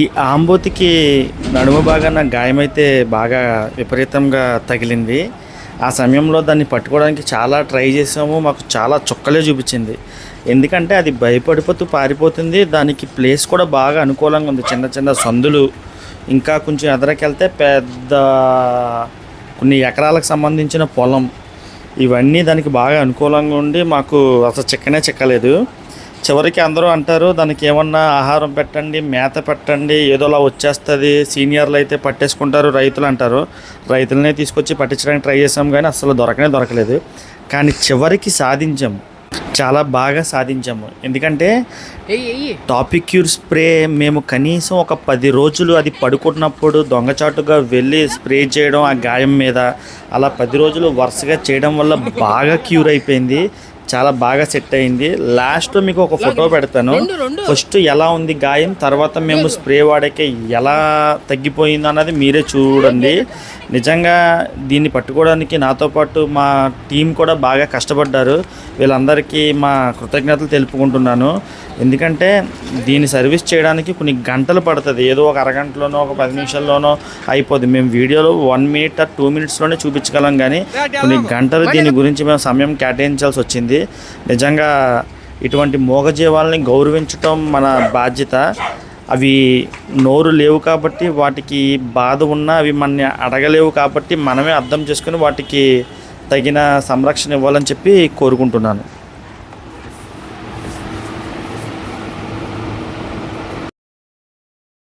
ఈ ఆంబోతికి నడుము భాగాన గాయమైతే బాగా విపరీతంగా తగిలింది. ఆ సమయంలో దాన్ని పట్టుకోవడానికి చాలా ట్రై చేసాము. మాకు చాలా చుక్కలే చూపించింది. ఎందుకంటే అది భయపడిపోతూ పారిపోతుంది. దానికి ప్లేస్ కూడా బాగా అనుకూలంగా ఉంది. చిన్న చిన్న సందులు ఇంకా కొంచెం ఎదరకెళ్తే పెద్ద కొన్ని ఎకరాలకు సంబంధించిన పొలం. ఇవన్నీ దానికి బాగా అనుకూలంగా ఉండి మాకు అసలు చిక్కనే చిక్కలేదు. చివరికి అందరూ అంటారు దానికి ఏమన్నా ఆహారం పెట్టండి మేత పెట్టండి ఏదోలా వచ్చేస్తుంది సీనియర్లు అయితే పట్టేసుకుంటారు రైతులు అంటారు. రైతులనే తీసుకొచ్చి పట్టించడానికి ట్రై చేసాం కానీ అసలు దొరకనే దొరకలేదు. కానీ చివరికి సాధించాము చాలా బాగా సాధించాము ఎందుకంటే టాపిక్ క్యూర్ స్ప్రే మేము కనీసం ఒక పది రోజులు అది పడుకున్నప్పుడు దొంగచాటుగా వెళ్ళి స్ప్రే చేయడం ఆ గాయం మీద అలా పది రోజులు వరుసగా చేయడం వల్ల బాగా క్యూర్ అయిపోయింది. చాలా బాగా సెట్ అయింది. లాస్ట్లో మీకు ఒక ఫోటో పెడతాను. ఫస్ట్ ఎలా ఉంది గాయం? తర్వాత మేము స్ప్రే వాడాక ఎలా తగ్గిపోయింది అన్నది మీరే చూడండి. నిజంగా దీన్ని పట్టుకోవడానికి నాతో పాటు మా టీం కూడా బాగా కష్టపడ్డారు. వీళ్ళందరికీ మా కృతజ్ఞతలు తెలుపుకుంటున్నాను. ఎందుకంటే దీన్ని సర్వీస్ చేయడానికి కొన్ని గంటలు పడుతుంది. ఏదో ఒక అరగంటలోనో ఒక పది నిమిషాల్లోనో అయిపోద్ది. మేము వీడియోలో వన్ మినిట్ టూ మినిట్స్లోనే చూపించగలం కానీ కొన్ని గంటలు దీని గురించి మేము సమయం కేటాయించాల్సి వచ్చింది. నిజంగా ఇటువంటి మూగజీవాలని గౌరవించటం మన బాధ్యత. అవి నోరు లేవు కాబట్టి వాటికి బాధ ఉన్నా అవి మనని అడగలేవు కాబట్టి మనమే అర్థం చేసుకుని వాటికి తగిన సంరక్షణ ఇవ్వాలని చెప్పి కోరుకుంటున్నాను.